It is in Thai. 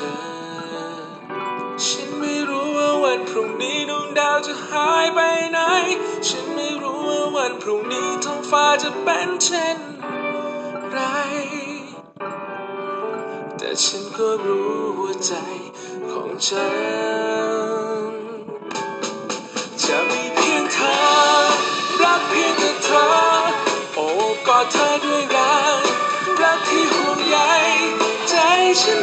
อ ฉันไม่รู้ว่าวันพรุ่งนี้ดวงดาวจะหายไปไหน ฉันไม่รู้ว่าวันพรุ่งนี้ท้องฟ้าจะเป็นเช่นไร แต่ฉันก็รู้หัวใจของฉัน จะมีเพียงเธอ รักเพียงแต่เธอ โอบกอดเธอด้วยรักรักที่ห่วงใยใจฉัน